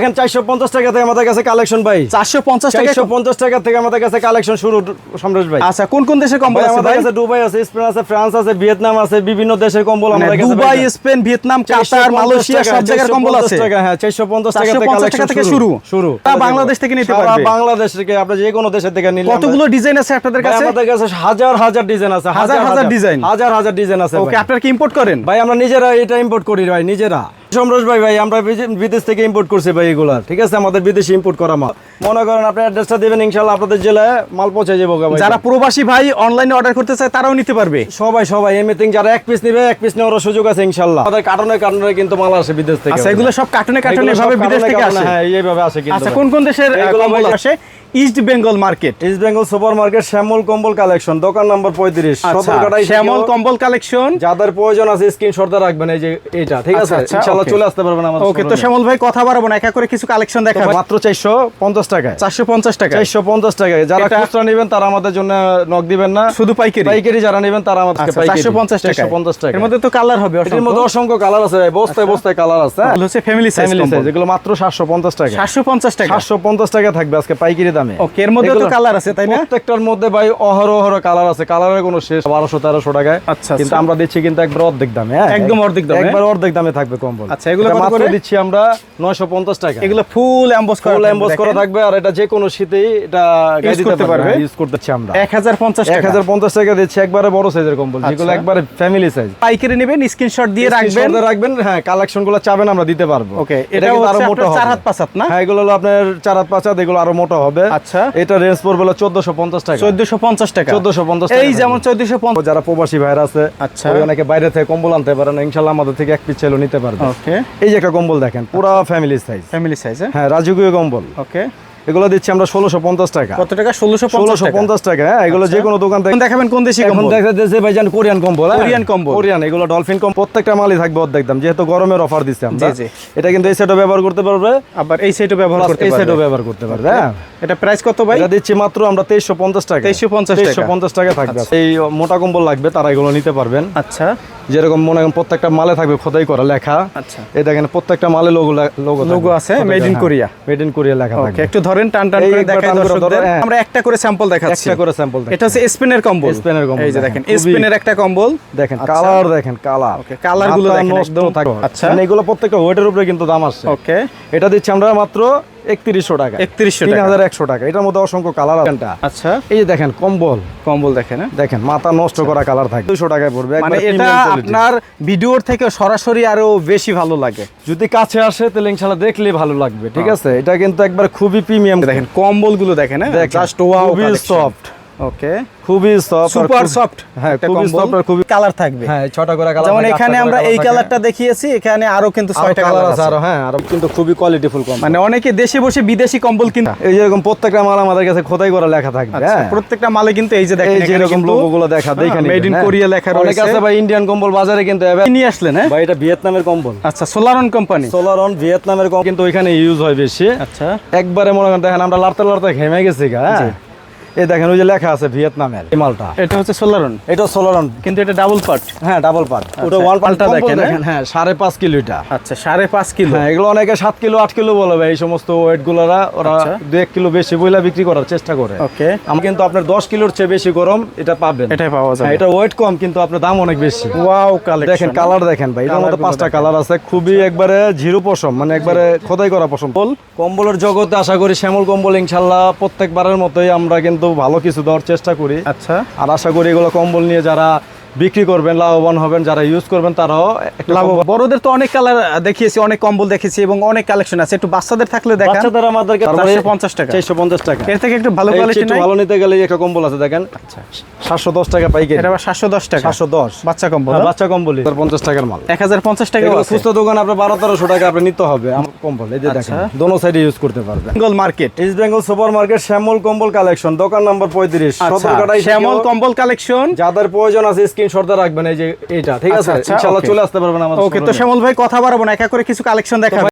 এখন চারশো পঞ্চাশ টাকা থেকে আমাদের কাছে কালেকশন ভাই। চারশো পঞ্চাশ টাকা চারশো পঞ্চাশ টাকা থেকে আমাদের কাছে কালেকশন শুরু সমরেশ ভাই। আচ্ছা কোন কোন দেশের কম্বল আমাদের কাছে দুবাই আছে স্পেন আছে ফ্রান্স আছে ভিয়েতনাম আছে বিভিন্ন দেশের কম্বল মানে আমাদের কাছে Dubai Spain Vietnam Qatar Malaysia সব জায়গার কম্বল আছে। হ্যাঁ 450 টাকা থেকে 450 টাকা থেকে শুরু। শুরু। বাংলাদেশ থেকে নিতে পারবে। বাংলাদেশ থেকে আপনি যে কোনো দেশের থেকে নিলে কতগুলো ডিজাইন আছে আপনাদের কাছে? আমাদের কাছে হাজার হাজার ডিজাইন আছে হাজার হাজার design? হাজার হাজার ডিজাইন আছে ওকে। আপনারা কি ইম্পোর্ট করেন? ভাই আমরা নিজেরা এটা ইম্পোর্ট করি ভাই নিজেরা। সমরোজ ভাই ভাই আমরা বিদেশ থেকে ইম্পোর্ট করছি ভাই এগুলা ঠিক আছে? আমাদের বিদেশে ইম্পোর্ট করা মাল। মনে করেন আপনি অ্যাড্রেসটা দিবেন ইনশাআল্লাহ আপনাদের জেলায় মাল পৌঁছে যাব ভাই। যারা প্রবাসী ভাই অনলাইনে অর্ডার করতে চায় তারাও নিতে পারবে। সবাই সবাই এমনিথিং যারা এক পিস নিবে এক পিস নেওয়ার সুযোগ আছে ইনশাআল্লাহ। আমাদের কার্টনে কার্টনে কিন্তু মাল আসে বিদেশ থেকে। আচ্ছা এগুলো সব কার্টুনে কার্টুনে এভাবে বিদেশ থেকে আসে? হ্যাঁ এইভাবে আসে কিন্তু আচ্ছা কোন কোন দেশের কম্বল আসে? East Bengal market east Bengal super market Shyamal কম্বল কালেকশন দোকান নাম্বার পঁয়ত্রিশ। আচ্ছা শ্যামল কম্বল কালেকশন যাদের প্রয়োজন আছে স্ক্রিনশটটা রাখবেন এই যে এটা ঠিক আছে? আচ্ছা, আচ্ছা, ইনশাআল্লাহ চলে আসতে পারবেন আমাদের ওকে তো শ্যামল ভাই কথা বাড়াবো না একা করে কিছু কালেকশন দেখাবো। মাত্র টাকায়। টাকা টাকায়? যারা খুচরা নেবেন তারা আমাদের জন্য নক দিবেন না। শুধু পাইকারি? পাইকারি যারা নেবেন তারা আচ্ছা পাইকারি পঞ্চাশ টাকা টাকা এর মধ্যে তো কালার হবে এর মধ্যে অসংখ্য কালার আছে ভাই, বস্তায় বস্তায় কালার আছে এগুলো হচ্ছে ফ্যামিলি সাইজ ফ্যামিলি সাইজ এগুলো মাত্র সাতশো পঞ্চাশ টাকা সাতশো পঞ্চাশ টাকা সাতশো পঞ্চাশ টাকা থাকবে আজকে পাইকারি দামে। ওকে এর মধ্যে তো কালার আছে তাই না? প্রত্যেকটার মধ্যে ভাই অহরহ অহরহ কালার আছে কালারের কোনো শেষ বারোশো তেরোশো টাকায়। আচ্ছা, কিন্তু আচ্ছা। আমরা দিচ্ছি কিন্তু একবার অর্ধেক দামে হ্যাঁ? একদম অর্ধেক দামে? একবার অর্ধেক দামে থাকবে কম্বল। আচ্ছা, এগুলো মাত্র দিচ্ছি আমরা নয়শো পঞ্চাশ টাকা। এগুলো ফুল এমবস করা ফুল এমবস করা থাকবে আর এটা যে কোনো শীতেই এটা গায়ে দিতে করতে পারবে? ইউজ করতেছি আমরা। এক হাজার পঞ্চাশ এক টাকা হাজার পঞ্চাশ টাকা দিচ্ছি একবারে বড় সাইজের কম্বল যেগুলো আচ্ছা। একবারে ফ্যামিলি সাইজ পাইকারি নেবেন স্ক্রিনশট দিয়ে রাখবেন। রাখবেন হ্যাঁ কালেকশনগুলো চাবেন আমরা দিতে পারব। ওকে এটা আরও মোটা হবে। হাত পাঁচ হাত না? হ্যাঁ এগুলো হলো আপনার চার হাত পাঁচ হাত এগুলো আরও মোটা হবে। আচ্ছা। এটা রেঞ্জ পড়বে হলো চোদ্দশো পঞ্চাশ টাকা। চোদ্দশো পঞ্চাশ টাকা। চোদ্দশো পঞ্চাশ এই যেমন চোদ্দশো পঞ্চাশ। যারা প্রবাসী ভাইরা আছে আচ্ছা। অনেকে বাইরে থেকে কম্বল আনতে পারেন ইনশাল্লাহ আমাদের থেকে এক পিস নিতে পারবে। ওকে এই যে একটা কম্বল দেখেন পুরা ফ্যামিলি সাইজ ফ্যামিলি সাইজ হ্যাঁ রাজকীয় কম্বল। ওকে। এগুলো দিচ্ছি আমরা ষোলোশো পঞ্চাশ টাকা। কত টাকা? ষোলোশো ষোলোশো পঞ্চাশ টাকা হ্যাঁ এগুলো যে কোনো দোকান থেকে দেখাবেন কোন দেশি কম্বল? দেখা যাচ্ছে ভাইজান কোরিয়ান কম্বল হ্যাঁ? কোরিয়ান কম্বল। কোরিয়ান এগুলো ডলফিন কম প্রত্যেকটা মালই থাকবে অর্ধেক দাম যেহেতু গরমের অফার দিচ্ছে আমরা। জি, জি। এটা কিন্তু এই সেটও ব্যবহার করতে পারবে। আবার এই সাইডও ব্যবহার করতে এই সেটও ব্যবহার করতে পারবে হ্যাঁ। এটা প্রাইস কত ভাই? এটা দিচ্ছি মাত্র আমরা তেইশশো পঞ্চাশ টাকা। 2350 টাকা। তেইশশো পঞ্চাশ টাকা থাকবে। এই মোটা কম্বল লাগবে তারা এগুলো নিতে পারবেন। আচ্ছা। যেরকম মনে করেন প্রত্যেকটা মালে থাকবে খোদাই করা লেখা। আচ্ছা। এই দেখেন প্রত্যেকটা মালে লোগো লোগো Logo আছে, made in Korea। Made in Korea লেখা ওকে থাকবে। একটু ধরেন টান টান করে দেখাই দর্শকদের। হ্যাঁ। আমরা একটা করে স্যাম্পল দেখাচ্ছি। একটা করে স্যাম্পল এটা হচ্ছে স্পেনের কম্বল। স্পেনের কম্বল, এই যে দেখেন, স্পেনের একটা কম্বল। দেখেন আচ্ছা। কালার দেখেন কালার Okay, colour গুলো দেখেন একদম। আচ্ছা। মানে এগুলো প্রত্যেকটা ওয়েটের উপরে কিন্তু দাম আসছে। ওকে এটা দিচ্ছি আমরা মাত্র একত্রিশশো টাকা। 3100 তিন হাজার একশো টাকা। এটার মধ্যে অসংখ্য কালার আছে। আচ্ছা। এই যে দেখেন কম্বল। কম্বল দেখেন হ্যাঁ? দেখেন মাথা নষ্ট করা কালার থাকে। দুইশো টাকায় পড়বে। মানে এটা আপনার ভিডিওর থেকে সরাসরি আরও বেশি ভালো লাগে। যদি কাছে আসে তাহলে ইনশাল্লাহ দেখলে ভালো লাগবে ঠিক আছে? এটা কিন্তু একবার খুবই প্রিমিয়াম দেখেন কম্বলগুলো দেখেন জাস্ট ওয়াও খুবই সফট ওকে খুবই সফট সুপার সফট হ্যাঁ খুবই সফট আর খুবই কালার থাকবে। হ্যাঁ ছটা করে কালার যেমন এখানে আমরা এই কালারটা দেখিয়েছি এখানে আরও কিন্তু ছয়টা কালার কালার আছে আছে। আরও হ্যাঁ আর কিন্তু খুবই কোয়ালিটিফুল কম মানে অনেকে দেশে বসে বিদেশি কম্বল কিনা এই যেরকম প্রত্যেকটা মাল আমাদের কাছে খোদাই করা লেখা থাকবে আচ্ছা, হ্যাঁ। প্রত্যেকটা মালে কিন্তু এই যে দেখেন এই যে এরকম দেখা দেখে মেড ইন কোরিয়া লেখা অনেক আছে ভাই ইন্ডিয়ান কম্বল বাজারে কিন্তু নিয়ে আসলেন হ্যাঁ? ভাই এটা ভিয়েতনামের কম্বল। আচ্ছা সোলারন কোম্পানি সোলারন ভিয়েতনামের কম্বল কিন্তু ওইখানে ইউজ হয় বেশি। আচ্ছা। একবারে মনে করেন দেখেন আমরা লাড়তে লাড়তে ঘেমে গেছি গা হ্যাঁ। এই দেখেন ওই যে লেখা আছে ভিয়েতনামের এই মালটা। এটা হচ্ছে সোলারন। এটা সোলার অন কিন্তু এটা ডাবল পার্ট হ্যাঁ ডাবল পার্ট ওটা পাল্টা দেখেন, দেখেন হ্যাঁ সাড়ে পাঁচ কিলো এটা। আচ্ছা সাড়ে পাঁচ কিলো। হ্যাঁ এগুলো অনেকে সাত কিলো আট কিলো বলে ভাই এই সমস্ত ওয়েট গুলোরা ওরা আচ্ছা। দু এক কিলো বেশি বইলা বিক্রি করার চেষ্টা করে। ওকে। আমি কিন্তু আপনার দশ কিলোর চেয়ে বেশি গরম এটা পাবেন। এটাই পাওয়া হ্যাঁ যাবে এটা ওয়েট কম কিন্তু আপনার দাম অনেক বেশি। ওয়াও কালেকশন দেখেন কালার দেখেন ভাই এটার মধ্যে পাঁচটা কালার আছে খুবই একবারে জিরো পশম মানে একবারে খোদাই করা পশম। বল কম্বলের জগতে আশা করি শ্যামল কম্বল ইনশাল্লাহ প্রত্যেকবারের মতোই আমরা কিন্তু ভালো কিছু দেওয়ার চেষ্টা করি। আচ্ছা। আর আশা করি এগুলো কম্বল নিয়ে যারা বিক্রি করবেন লাভবান হবেন যারা ইউজ করবেন তারাও একটা লাভ কম্বল- বড়দের তো অনেক কালার দেখিয়েছি অনেক কম্বল দেখেছি এবং অনেক কালেকশন আছে। একটু বাচ্চাদের থাকলে দেখান। বাচ্চাদের আমাদেরকে 450 টাকা। টাকা। এর থেকে একটু ভালো কোয়ালিটি একটু ভালো নিতে গেলে একটা কম্বল আছে দেখেন। আচ্ছা। সাতশো দশ টাকা পাইকারি। এটা আবার সাতশো দশ টাকা। সাতশো দশ। বাচ্চা কম্বল হ্যাঁ, বাচ্চা কম্বলই পঞ্চাশ টাকার মাল। এক হাজার পঞ্চাশ টাকা এগুলো খুচরা দোকান আপনার বারো টাকা আপনি নিতে হবে। আমার কম্বল এই যে দেখেন। দোনো সাইডে ইউজ করতে পারবেন। Bengal market east Bengal super market Shyamal কম্বল কালেকশন দোকান নম্বর পঁয়ত্রিশ আচ্ছা। সদরঘাটায় শ্যামল কম্বল কালেকশন যাদের প্রয়োজন আছে স্ক্রিনশটটা রাখবেন এই যে এটা ঠিক আছে? আচ্ছা, আচ্ছা, ইনশাআল্লাহ চলে আসতে পারবেন আমাদের ওকে তো। শ্যামল ভাই কথা বাড়াবো না একা করে কিছু কালেকশন দেখাবো